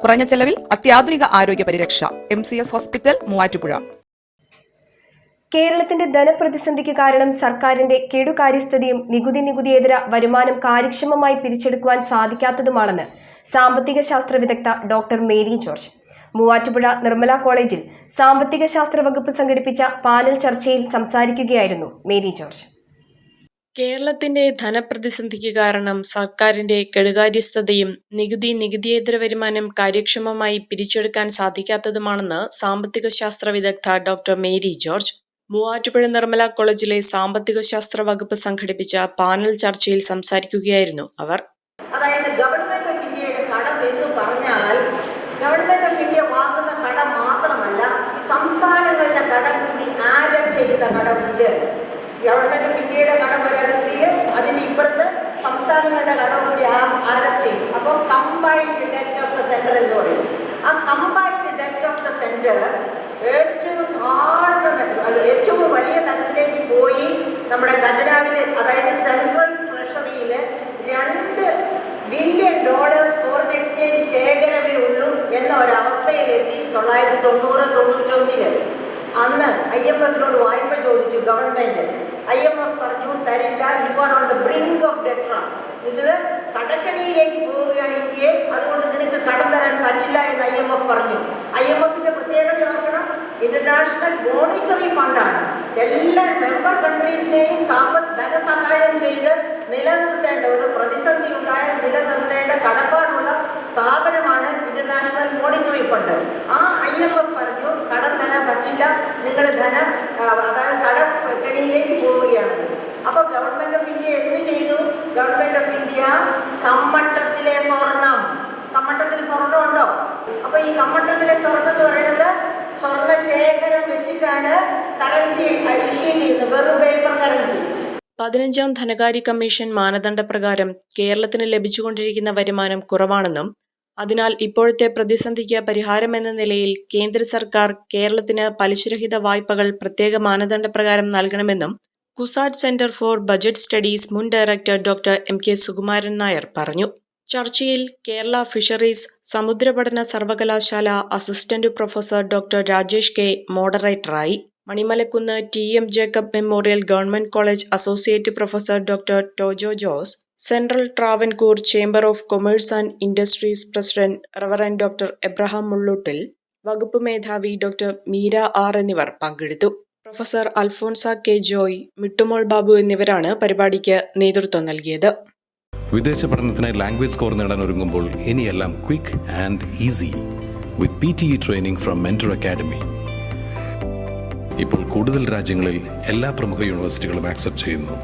കുറഞ്ഞ ചെലവിൽ അത്യാധുനിക ആരോഗ്യ പരിരക്ഷ. M C S hospital Muvattupuzha. കേരളത്തിന്റെ ധനപ്രതിസന്ധിക്ക് കാരണം സർക്കാരിന്റെ കെടുകാര്യസ്ഥതയും നികുതി നികുതിയേതര വരുമാനം കാര്യക്ഷമമായി പിരിച്ചെടുക്കുവാൻ സാധിക്കാത്തതുമാണെന്ന് സാമ്പത്തിക ശാസ്ത്ര വിദഗ്ധ ഡോക്ടർ മേരി ജോർജ്. മൂവാറ്റുപുഴ നിർമ്മല കോളേജിൽ സാമ്പത്തിക ശാസ്ത്ര വകുപ്പ് സംഘടിപ്പിച്ച പാനൽ ചർച്ചയിൽ സംസാരിക്കുകയായിരുന്നു മേരി ജോർജ്. കേരളത്തിന്റെ ധനപ്രതിസന്ധിക്ക് കാരണം സർക്കാരിന്റെ കെടുകാര്യസ്ഥതയും നികുതി നികുതിയേതര വരുമാനം കാര്യക്ഷമമായി പിരിച്ചെടുക്കാൻ സാധിക്കാത്തതുമാണെന്ന് സാമ്പത്തിക ശാസ്ത്ര വിദഗ്ധ ഡോക്ടർ മേരി ജോർജ്. മൂവാറ്റുപുഴ നിർമ്മല കോളേജിലെ സാമ്പത്തിക ശാസ്ത്ര വകുപ്പ് സംഘടിപ്പിച്ച പാനൽ ചർച്ചയിൽ സംസാരിക്കുകയായിരുന്നു അവർ. അതായത് ഗവൺമെന്റ് ഓഫ് ഇന്ത്യയുടെ കടം പറഞ്ഞാൽ ഗവൺമെന്റ് ഓഫ് ഇന്ത്യ വാങ്ങുന്ന മാത്രമല്ല സംസ്ഥാനങ്ങളുടെ കടം കൂടി ആഡം ചെയ്യുന്ന കടമുണ്ട്. ഗവൺമെന്റ് ഓഫ് ഇന്ത്യയുടെ കടം സംസ്ഥാനങ്ങളുടെ കടം കൂടി ചെയ്യും? അപ്പോൾ combined debt of the centre എന്ന് പറയും. ആ combined debt of the centre ഏറ്റവും താഴ്ന്ന അത് ഏറ്റവും വലിയ തലത്തിലേക്ക് പോയി നമ്മുടെ ഖജനാവിലെ അതായത് സെൻട്രൽ ട്രഷറിയിൽ രണ്ട് ബില്യൺ ഡോളേഴ്സ് ഫോറിൻ എക്സ്ചേഞ്ച് ശേഖരമേ ഉള്ളൂ എന്ന ഒരവസ്ഥയിലെത്തി തൊള്ളായിരത്തി തൊണ്ണൂറ് തൊണ്ണൂറ്റൊന്നിൽ. അന്ന് ഐ എം എഫിനോട് വായ്പ ചോദിച്ചു ഗവൺമെന്റ് ഐ എം എഫ് പറഞ്ഞു തരില്ല you are on the brink of ഇതിൽ കടക്കണിയിലേക്ക് പോവുകയാണ് ഇന്ത്യയെ. അതുകൊണ്ട് നിനക്ക് കടം തരാൻ പറ്റില്ല എന്ന് ഐ എം എഫ് പറഞ്ഞു. ഐ എം എഫിന്റെ പ്രത്യേകത ഓർക്കണം. ഇന്റർനാഷണൽ മോണിറ്ററി ഫണ്ടാണ് എല്ലാ മെമ്പർ കൺട്രീസിനെയും സാമ്പത്ത് ധനസഹായം ചെയ്ത് നിലനിർത്തേണ്ട ഒരു പ്രതിസന്ധി ഉണ്ടായാൽ നിലനിർത്തേണ്ട കടപ്പാടുള്ള സ്ഥാപനമാണ് ഇന്റർനാഷണൽ മോണിറ്ററി ഫണ്ട് ആ ഐ എം എഫ് പറഞ്ഞു കടം തരാൻ പറ്റില്ല. നിങ്ങൾ ധനം അതായത് കടം കെണിയിലേക്ക് അപ്പൊ ഗവൺമെന്റ് ഓഫ് ഇന്ത്യ എന്ത് ചെയ്തു ഇന്ത്യ കമ്മട്ടത്തിലെ സ്വർണം. കമ്മട്ടത്തിൽ സ്വർണം ഉണ്ടോ? അപ്പൊ ഈ കമ്മട്ടത്തിലെ സ്വർണം എന്ന് പറയുന്നത് സ്വർണ ശേഖരം വെച്ചിട്ടാണ് കറൻസി ഇഷ്യൂ ചെയ്യുന്നത്. വെറും പേപ്പർ കറൻസി പതിനഞ്ചാം ധനകാര്യ കമ്മീഷൻ മാനദണ്ഡ പ്രകാരം കേരളത്തിന് ലഭിച്ചുകൊണ്ടിരിക്കുന്ന വരുമാനം കുറവാണെന്നും അതിനാൽ ഇപ്പോഴത്തെ പ്രതിസന്ധിക്ക് പരിഹാരമെന്ന നിലയിൽ കേന്ദ്ര സർക്കാർ കേരളത്തിന് പലിശരഹിത വായ്പകൾ പ്രത്യേക മാനദണ്ഡപ്രകാരം നൽകണമെന്നും CUSAT centre for budget studies മുൻ director doctor M K Sukumaran Nair പറഞ്ഞു. ചർച്ചയിൽ കേരള ഫിഷറീസ് സമുദ്രപഠന സർവകലാശാല assistant professor doctor Rajesh K മോഡറേറ്ററായി. Manimalakkunnu T M Jacob memorial government college associate professor doctor Tojo Jose central Travancore chamber of commerce and industries president reverend doctor Abraham Mulloottil വകുപ്പ് മേധാവി doctor Meera R എന്നിവർ പങ്കെടുത്തു. Professor Alphonsa K Joy Mittumol Babu എന്നിവരാണ് പരിപാടിക്ക് നേതൃത്വം നൽകിയത്. വിദേശ പഠനത്തിനായി ലാംഗ്വേജ് സ്കോർ നേടാൻ ഒരുങ്ങുമ്പോൾ ഇനിയെല്ലാം quick and easy with P T E training from Mentor Academy ഇപ്പോൾ കൂടുതൽ രാജ്യങ്ങളിൽ എല്ലാ പ്രമുഖ യൂണിവേഴ്സിറ്റികളും ആക്സെപ്റ്റ് ചെയ്യുന്നു.